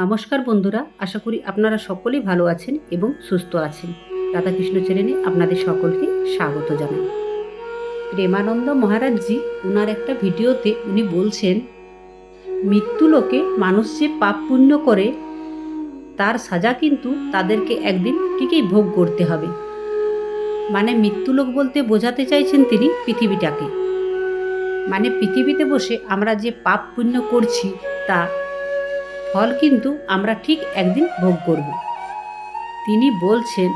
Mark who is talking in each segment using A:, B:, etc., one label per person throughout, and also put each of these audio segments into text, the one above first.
A: নমস্কার বন্ধুরা, আশা করি আপনারা সকলেই ভালো আছেন এবং সুস্থ আছেন। রাধাকৃষ্ণ চ্যানেলে আপনাদের সকলকে স্বাগত জানাই। প্রেমানন্দ মহারাজজি ওনার একটা ভিডিওতে উনি বলছেন, মৃত্যু লোকে মানুষ যে পাপ পুণ্য করে, তার সাজা কিন্তু তাদেরকে একদিন ঠিকই ভোগ করতে হবে। মানে মৃত্যুলোক বলতে বোঝাতে চাইছেন তিনি পৃথিবীটাকে। মানে পৃথিবীতে বসে আমরা যে পাপ পুণ্য করছি, তা ফল কিন্তু আমরা ঠিক একদিন ভোগ করব। তিনি বলছেন,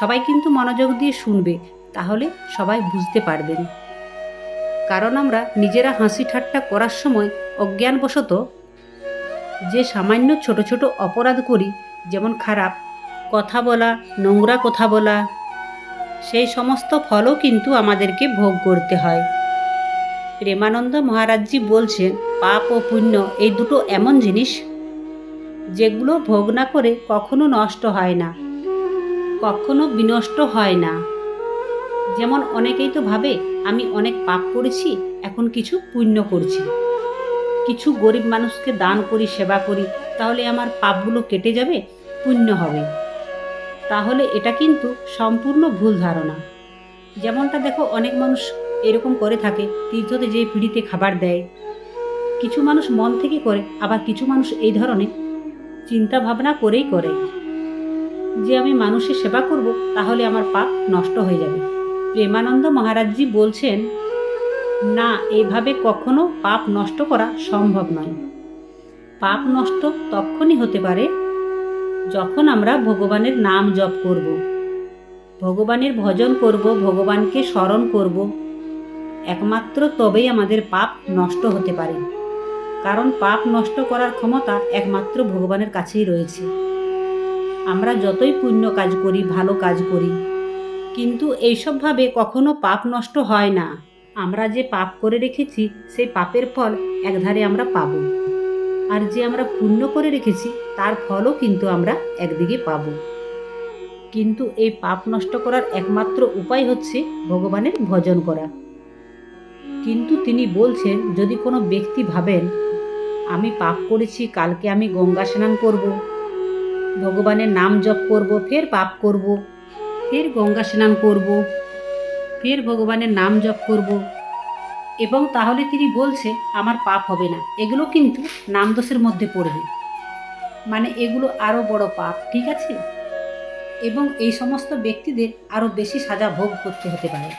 A: সবাই কিন্তু মনোযোগ দিয়ে শুনবে, তাহলে সবাই বুঝতে পারবেন। কারণ আমরা নিজেরা হাসি ঠাট্টা করার সময় অজ্ঞানবশত যে সামান্য ছোট ছোট অপরাধ করি, যেমন খারাপ, কথা বলা, নোংরা কথা বলা, সেই সমস্ত ফলও কিন্তু আমাদেরকে ভোগ করতে হয়। প্রেমানন্দ মহারাজজি বলছেন, পাপ ও পুণ্য এই দুটো এমন জিনিস যেগুলো ভোগ না করে কখনো নষ্ট হয় না, কখনো বিনষ্ট হয় না। যেমন অনেকেই তো ভাবে, আমি অনেক পাপ করেছি, এখন কিছু পুণ্য করছি। কিছু গরিব মানুষকে দান করি, সেবা করি, তাহলে আমার পাপগুলো কেটে যাবে, পুণ্য হবে। তাহলে এটা কিন্তু সম্পূর্ণ ভুল ধারণা। যেমনটা দেখো, অনেক মানুষ এরকম করে থাকে, তীর্থতে যে পিড়িতে খাবার দেয়। কিছু মানুষ মন থেকে করে, আবার কিছু মানুষ এই ধরনের চিন্তা ভাবনা করেই করে। যে আমি মানুষের সেবা করব, তাহলে আমার পাপ নষ্ট হয়ে যাবে। প্রেমানন্দ মহারাজজি বলছেন, না, এভাবে কখনো পাপ নষ্ট করা সম্ভব নয়। পাপ নষ্ট তখনই হতে পারে যখন আমরা ভগবানের নাম জপ করব। ভগবানের ভজন করব, ভগবানকে স্মরণ করব। একমাত্র তবেই আমাদের পাপ নষ্ট হতে পারে। কারণ পাপ নষ্ট করার ক্ষমতা একমাত্র ভগবানের কাছেই রয়েছে। আমরা যতই পুণ্য কাজ করি, ভালো কাজ করি, কিন্তু এইসবভাবে কখনো পাপ নষ্ট হয় না। আমরা যে পাপ করে রেখেছি, সেই পাপের ফল একধারে আমরা পাব। আর যে আমরা পুণ্য করে রেখেছি, তার ফলও কিন্তু আমরা একদিকে পাব। কিন্তু এই পাপ নষ্ট করার একমাত্র উপায় হচ্ছে ভগবানের ভজন করা। কিন্তু তিনি বলছেন, যদি কোনো ব্যক্তি ভাবেন আমি পাপ করেছি, কালকে আমি গঙ্গা স্নান করব। ভগবানের নাম জপ করব, ফের পাপ করব, ফের গঙ্গা স্নান করব, ফের ভগবানের নাম জপ করব। এবং তাহলে তিনি বলছে, আমার পাপ হবে না। এগুলো কিন্তু নাম দোষের মধ্যে পড়বে। মানে এগুলো আরও বড় পাপ, ঠিক আছে? এবং এই সমস্ত ব্যক্তিদের আরও বেশি সাজা ভোগ করতে হতে পারে।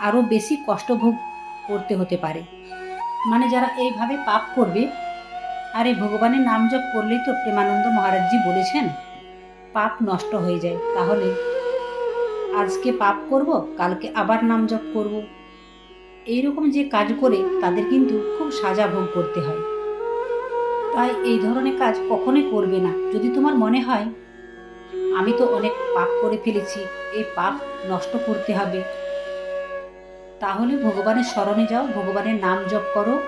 A: আরও বেশি কষ্ট ভোগ করতে হতে পারে। মানে যারা এইভাবে পাপ করবে, আর এই ভগবানের নাম জপ করলেই তো প্রেমানন্দ মহারাজজি বলেছেন, পাপ নষ্ট হয়ে যায়। তাহলে আজকে পাপ করব, কালকে আবার নাম জপ করব। এইরকম যে কাজ করে তাদের কিন্তু খুব সাজা ভোগ করতে হয়। তাই এই ধরনের কাজ কখনোই করবে না। যদি তোমার মনে হয়, আমি তো অনেক পাপ করে ফেলেছি, এই পাপ নষ্ট করতে হবে। তাহলে ভগবানের স্মরণে যাও, ভগবানের নাম জপ করো,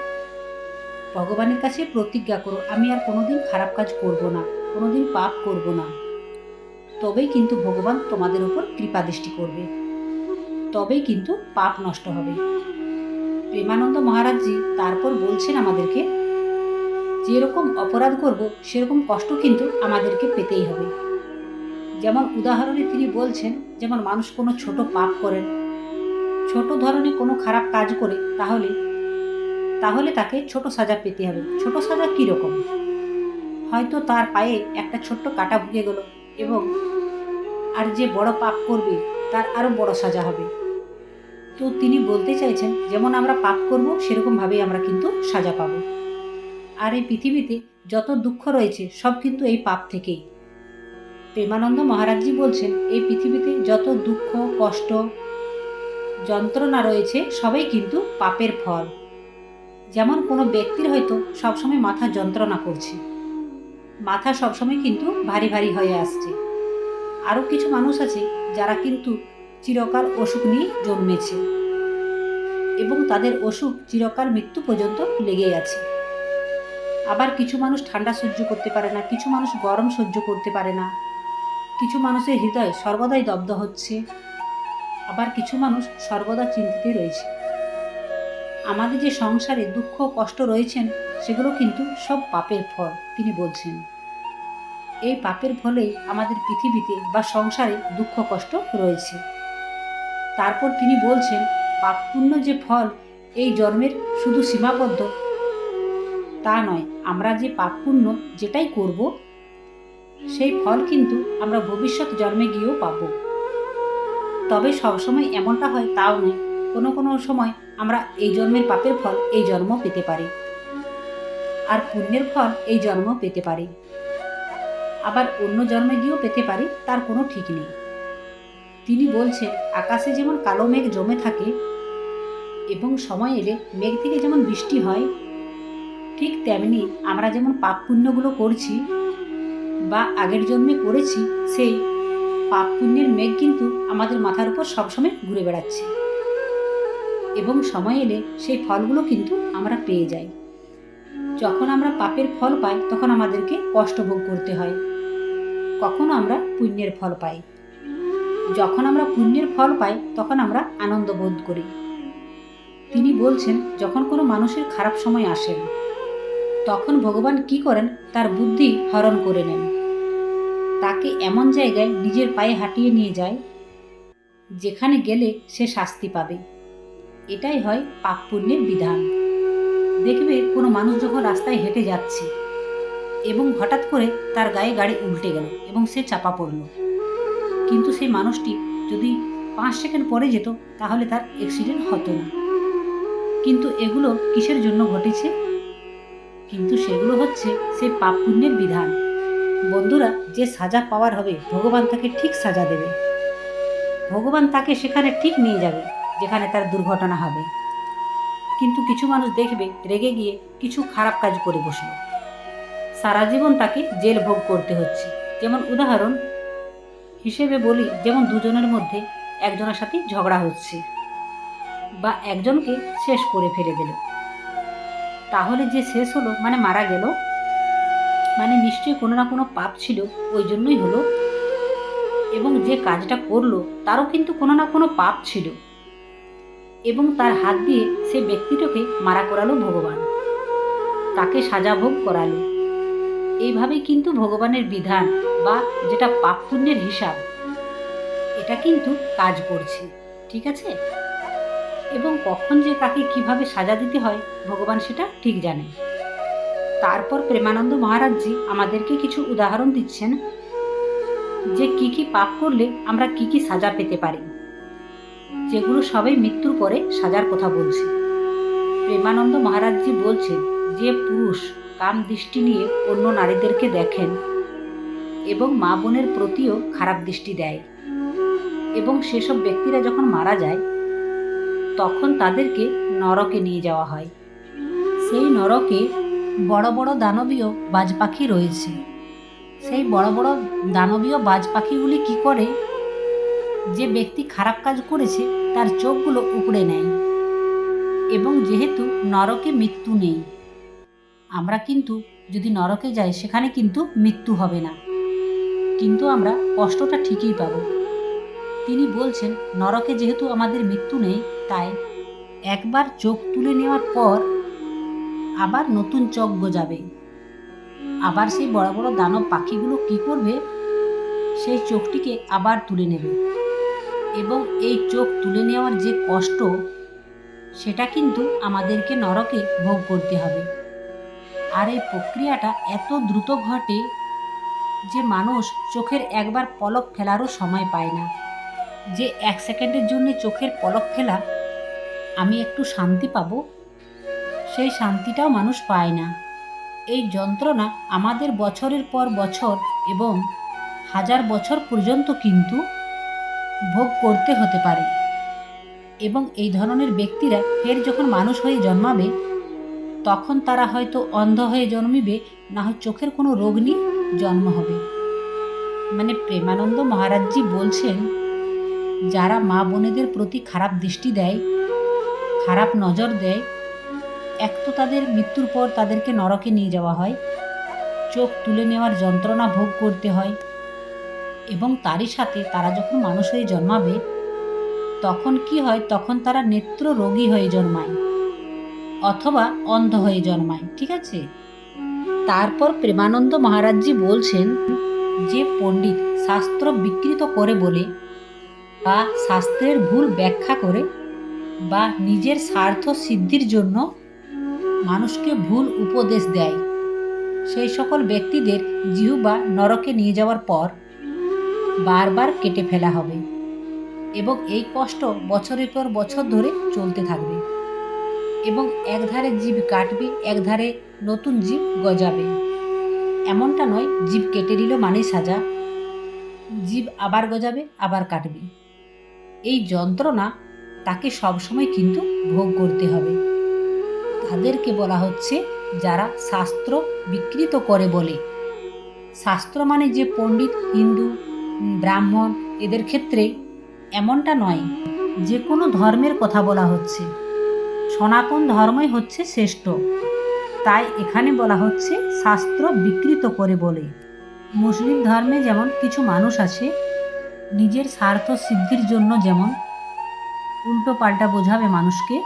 A: ভগবানের কাছে প্রতিজ্ঞা করো, আমি আর কোনোদিন খারাপ কাজ করব না, কোনোদিন পাপ করব না। তবেই কিন্তু ভগবান তোমাদের উপর কৃপা দৃষ্টি করবে। তবেই কিন্তু পাপ নষ্ট হবে। প্রেমানন্দ মহারাজজি তারপর বলছেন আমাদেরকে, যেরকম অপরাধ করব, সেরকম কষ্ট কিন্তু আমাদেরকে পেতেই হবে। যেমন উদাহরণে তিনি বলছেন, যেমন মানুষ কোনো ছোট পাপ করেন ছোট ধরনের কোনো খারাপ কাজ করে, তাহলে? তাহলে তাকে ছোট সাজা পেতে হবে। ছোট সাজা কীরকম হয়তো তার পায়ে একটা ছোট্ট কাটা ভুগে গেল এবং আর যে বড় পাপ করবে, তার আরও বড় সাজা হবে। তো তিনি বলতে চাইছেন, যেমন আমরা পাপ করব, সেরকমভাবেই আমরা কিন্তু সাজা পাবো। আর এই পৃথিবীতে যত দুঃখ রয়েছে, সব কিন্তু এই পাপ থেকেই। প্রেমানন্দ মহারাজজি বলছেন, এই পৃথিবীতে যত দুঃখ, কষ্ট যন্ত্রণা রয়েছে, সবাই কিন্তু পাপের ফল। যেমন কোনো ব্যক্তির হয়তো সবসময় মাথা যন্ত্রণা করছে। মাথা সবসময় কিন্তু ভারী ভারী হয়ে আসছে। আরও কিছু মানুষ আছে যারা কিন্তু চিরকাল অসুখ নিয়ে জন্মেছে এবং তাদের অসুখ চিরকাল মৃত্যু পর্যন্ত লেগেই আছে। আবার কিছু মানুষ ঠান্ডা সহ্য করতে পারে না, কিছু মানুষ গরম সহ্য করতে পারে না, কিছু মানুষের হৃদয় সর্বদাই দগ্ধ হচ্ছে। আবার কিছু মানুষ সর্বদা চিন্তিত রয়েছে। আমাদের যে সংসারে দুঃখ কষ্ট রয়েছেন, সেগুলো কিন্তু সব পাপের ফল, তিনি বলছেন। এই পাপের ফলে আমাদের পৃথিবীতে বা সংসারে দুঃখ কষ্ট রয়েছে। তারপর তিনি বলছেন পাপ পুণ্য যে ফল এই জন্মের শুধু সীমাবদ্ধ। তা নয়, আমরা যে পাপ পুণ্য যেটাই করব, সেই ফল কিন্তু আমরা ভবিষ্যৎ জন্মে গিয়েও পাব। তবে সবসময় এমনটা হয় তাও নয়, কোনো কোনো সময় আমরা এই জন্মের পাপের ফল এই জন্ম পেতে পারি। আর পুণ্যের ফল এই জন্ম পেতে পারি। আবার অন্য জন্মে গিয়েও পেতে পারি, তার কোনো ঠিক নেই। তিনি বলছেন, আকাশে যেমন কালো মেঘ জমে থাকে এবং সময় এলে মেঘ থেকে যেমন বৃষ্টি হয়, ঠিক তেমনি আমরা যেমন পাপ পুণ্যগুলো করছি বা আগের জন্মে করেছি, সেই পাপ পুণ্যের মেঘ কিন্তু আমাদের মাথার উপর সবসময় ঘুরে বেড়াচ্ছে। এবং সময় এলে সেই ফলগুলো কিন্তু আমরা পেয়ে যাই। যখন আমরা পাপের ফল পাই, তখন আমাদেরকে কষ্ট ভোগ করতে হয়। কখনো আমরা পুণ্যের ফল পাই? যখন আমরা পুণ্যের ফল পাই, তখন আমরা আনন্দ বোধ করি। তিনি বলছেন, যখন কোনো মানুষের খারাপ সময় আসেন তখন ভগবান কি করেন? তার বুদ্ধি হরণ করে নেন। তাকে এমন জায়গায় নিজের পায়ে হাঁটিয়ে নিয়ে যায়, যেখানে গেলে সে শাস্তি পাবে। এটাই হয় পাপ পুণ্যের বিধান। দেখবে কোনো মানুষ যখন রাস্তায় হেঁটে যাচ্ছে এবং হঠাৎ করে তার গায়ে গাড়ি উল্টে গেল এবং সে চাপা পড়ল। কিন্তু সেই মানুষটি যদি পাঁচ সেকেন্ড পরে যেত, তাহলে তার অ্যাক্সিডেন্ট হতো না। কিন্তু এগুলো কিসের জন্য ঘটেছে? কিন্তু সেগুলো হচ্ছে সেই পাপ পুণ্যের বিধান। বন্ধুরা, যে সাজা পাওয়ার হবে, ভগবান তাকে ঠিক সাজা দেবে। ভগবান তাকে সেখানে ঠিক নিয়ে যাবে, যেখানে তার দুর্ঘটনা হবে। কিন্তু কিছু মানুষ দেখবে, রেগে গিয়ে কিছু খারাপ কাজ করে বসল। সারা জীবন তাকে জেল ভোগ করতে হচ্ছে। যেমন উদাহরণ হিসেবে বলি, যেমন দুজনের মধ্যে একজনের সাথে ঝগড়া হচ্ছে, বা একজনকে শেষ করে ফেলে দিল। তাহলে যে শেষ হলো মানে মারা গেল মানে নিশ্চয়ই কোনো না কোনো পাপ ছিল, ওই জন্যই হলো। এবং যে কাজটা করল, তারও কিন্তু কোনো না কোনো পাপ ছিল। এবং তার হাত দিয়ে সে ব্যক্তিটাকে মারা করালো ভগবান। তাকে সাজা ভোগ করালো। এইভাবেই কিন্তু ভগবানের বিধান বা যেটা পাপ পুণ্যের হিসাব, এটা কিন্তু কাজ করছে, ঠিক আছে? এবং কখন যে কাকে কীভাবে সাজা দিতে হয়, ভগবান সেটা ঠিক জানে। তারপর প্রেমানন্দ মহারাজজি আমাদেরকে কিছু উদাহরণ দিচ্ছেন যে কি কি পাপ করলে আমরা কি কি সাজা পেতে পারি। যেগুলো সবাই মৃত্যুর পরে সাজার কথা বলছে। প্রেমানন্দ মহারাজজি বলছেন, যে পুরুষ কাম দৃষ্টি নিয়ে অন্য নারীদেরকে দেখেন এবং মা বোনের প্রতিও খারাপ দৃষ্টি দেয় এবং সেসব ব্যক্তিরা যখন মারা যায়, তখন তাদেরকে নরকে নিয়ে যাওয়া হয়। সেই নরকে বড় বড় দানবীয় বাজ পাখি রয়েছে। সেই বড় বড় দানবীয় বাজ পাখিগুলি কি করে? যে ব্যক্তি খারাপ কাজ করেছে, তার চোখগুলো উপড়ে নেয়। এবং যেহেতু নরকে মৃত্যু নেই, আমরা কিন্তু যদি নরকে যাই, সেখানে কিন্তু মৃত্যু হবে না। কিন্তু আমরা কষ্টটা ঠিকই পাব। তিনি বলছেন, নরকে যেহেতু আমাদের মৃত্যু নেই, তাই একবার চোখ তুলে নেওয়ার পর আবার নতুন চোখ গজাবে। আবার সেই বড় বড় দানব পাখিগুলো কি করবে? সেই চোখটিকে আবার তুলে নেবে। এবং এই চোখ তুলে নেওয়ার যে কষ্ট, সেটা কিন্তু আমাদেরকে নরকে ভোগ করতে হবে। আর এই প্রক্রিয়াটা এত দ্রুত ঘটে যে মানুষ চোখের একবার পলক ফেলারও সময় পায় না। যে এক সেকেন্ডের জন্য চোখের পলক ফেলা, আমি একটু শান্তি পাবো? সেই শান্তিটাও মানুষ পায় না। এই যন্ত্রণা আমাদের বছরের পর বছর এবং হাজার বছর পর্যন্ত কিন্তু ভোগ করতে হতে পারে। এবং এই ধরনের ব্যক্তিরা ফের যখন মানুষ হয়ে জন্মাবে, তখন তারা হয়তো অন্ধ হয়ে জন্মিবে, না হয় চোখের কোনো রোগ নিয়ে জন্ম হবে। মানে প্রেমানন্দ মহারাজজি বলছেন, যারা মা বোনেদের প্রতি খারাপ দৃষ্টি দেয়, খারাপ নজর দেয় এক তো তাদের মৃত্যুর পর তাদেরকে নরকে নিয়ে যাওয়া হয়। চোখ তুলে নেওয়ার যন্ত্রণা ভোগ করতে হয়। এবং তারই সাথে তারা যখন মানুষ হয়ে জন্মাবে, তখন কি হয়? তখন তারা নেত্র রোগী হয়ে জন্মায় অথবা অন্ধ হয়ে জন্মায়, ঠিক আছে? তারপর প্রেমানন্দ মহারাজজি বলছেন, যে পণ্ডিত শাস্ত্র বিকৃত করে বলে বা শাস্ত্রের ভুল ব্যাখ্যা করে বা নিজের স্বার্থ সিদ্ধির জন্য মানুষকে ভুল উপদেশ দেয়। সেই সকল ব্যক্তিদের জিহুবা নরকে নিয়ে যাওয়ার পর বারবার কেটে ফেলা হবে এবং এই কষ্ট বছরের পর বছর ধরে চলতে থাকবে এবং একধারে জীব কাটবে, একধারে নতুন জীব গজাবে। এমনটা নয়, জীব কেটে দিল মানেই সাজা। জীব আবার গজাবে, আবার কাটবে। এই যন্ত্রণা তাকে সবসময় কিন্তু ভোগ করতে হবে। তাদেরকে বলা হচ্ছে, যারা শাস্ত্র বিকৃত করে বলে। শাস্ত্র মানে যে পণ্ডিত, হিন্দু ব্রাহ্মণ, এদের ক্ষেত্রে এমনটা নয়, যে কোনো ধর্মের কথা বলা হচ্ছে। সনাতন ধর্মই হচ্ছে শ্রেষ্ঠ। তাই এখানে বলা হচ্ছে, শাস্ত্র বিকৃত করে বলে। মুসলিম ধর্মে যেমন কিছু মানুষ আছে, নিজের স্বার্থ সিদ্ধির জন্য যেমন উল্টো পাল্টা বোঝাবে মানুষকে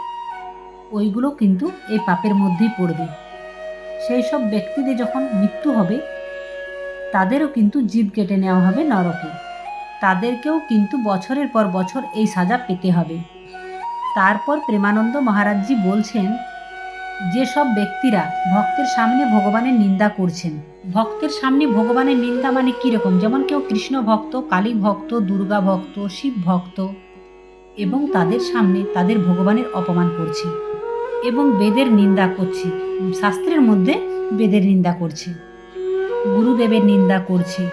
A: ওইগুলো কিন্তু এই পাপের মধ্যেই পড়বে। সেই সব ব্যক্তিদের যখন মৃত্যু হবে, তাদেরও কিন্তু জীব কেটে নেওয়া হবে নরকে। তাদেরকেও কিন্তু বছরের পর বছর এই সাজা পেতে হবে। তারপর প্রেমানন্দ মহারাজজি বলছেন যেসব ব্যক্তিরা ভক্তের সামনে ভগবানের নিন্দা করছেন, ভক্তের সামনে ভগবানের নিন্দা মানে কীরকম যেমন কেউ কৃষ্ণ ভক্ত, কালী ভক্ত, দুর্গা ভক্ত, শিব ভক্ত এবং তাদের সামনে তাদের ভগবানের অপমান করছে। এবং বেদের নিন্দা করছে। শাস্ত্রের মধ্যে বেদের নিন্দা করছে। গুরুদেবের নিন্দা করছে।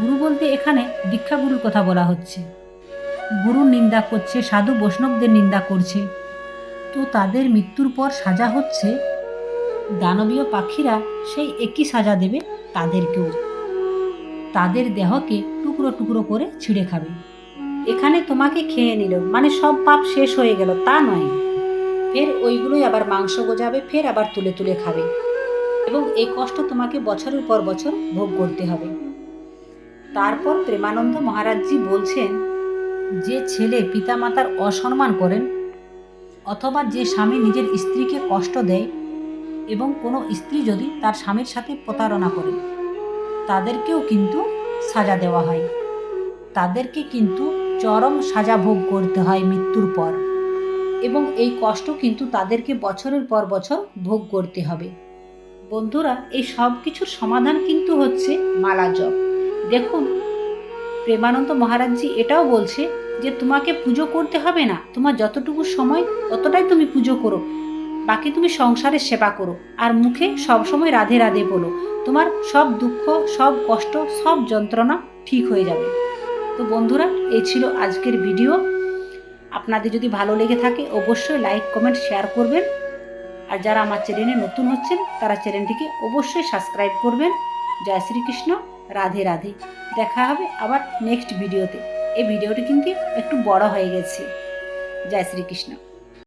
A: গুরু বলতে এখানে দীক্ষাগুরুর কথা বলা হচ্ছে। গুরুর নিন্দা করছে, সাধু বৈষ্ণবদের নিন্দা করছে। তো তাদের মৃত্যুর পর সাজা হচ্ছে, দানবীয় পাখিরা সেই একই সাজা দেবে তাদেরকেও। তাদের দেহকে টুকরো টুকরো করে ছিঁড়ে খাবে। এখানে তোমাকে খেয়ে নিল মানে সব পাপ শেষ হয়ে গেল, তা নয়। ফের ওইগুলোই আবার মাংস গোজাবে, ফের আবার তুলে তুলে খাবে। এবং এই কষ্ট তোমাকে বছরের পর বছর ভোগ করতে হবে। তারপর প্রেমানন্দ মহারাজজি বলছেন, যে ছেলে পিতামাতার অসম্মান করেন, অথবা যে স্বামী নিজের স্ত্রীকে কষ্ট দেয় এবং কোনো স্ত্রী যদি তার স্বামীর সাথে প্রতারণা করে, তাদেরকেও কিন্তু সাজা দেওয়া হয়। তাদেরকে কিন্তু চরম সাজা ভোগ করতে হয় মৃত্যুর পর। এবং এই কষ্ট কিন্তু তাদেরকে বছরের পর বছর ভোগ করতে হবে। বন্ধুরা, এই সব কিছুর সমাধান কিন্তু হচ্ছে মালা জপ। দেখুন, প্রেমানন্দ মহারাজজি এটাও বলছে যে, তোমাকে পুজো করতে হবে না। তোমার যতটুকু সময় ততটাই তুমি পুজো করো। বাকি তুমি সংসারের সেবা করো। আর মুখে সবসময় রাধে রাধে বলো। তোমার সব দুঃখ, সব কষ্ট, সব যন্ত্রণা ঠিক হয়ে যাবে। তো বন্ধুরা, এই ছিল আজকের ভিডিও। আপনাদের যদি ভালো লেগে থাকে, অবশ্যই লাইক কমেন্ট শেয়ার করবেন। আর যারা আমার চ্যানেলে নতুন হচ্ছেন, তারা চ্যানেলটিকে অবশ্যই সাবস্ক্রাইব করবেন। জয় শ্রীকৃষ্ণ, রাধে রাধে। দেখা হবে আবার নেক্সট ভিডিওতে এই ভিডিওটি কিন্তু একটু বড় হয়ে গেছে। জয় শ্রীকৃষ্ণ।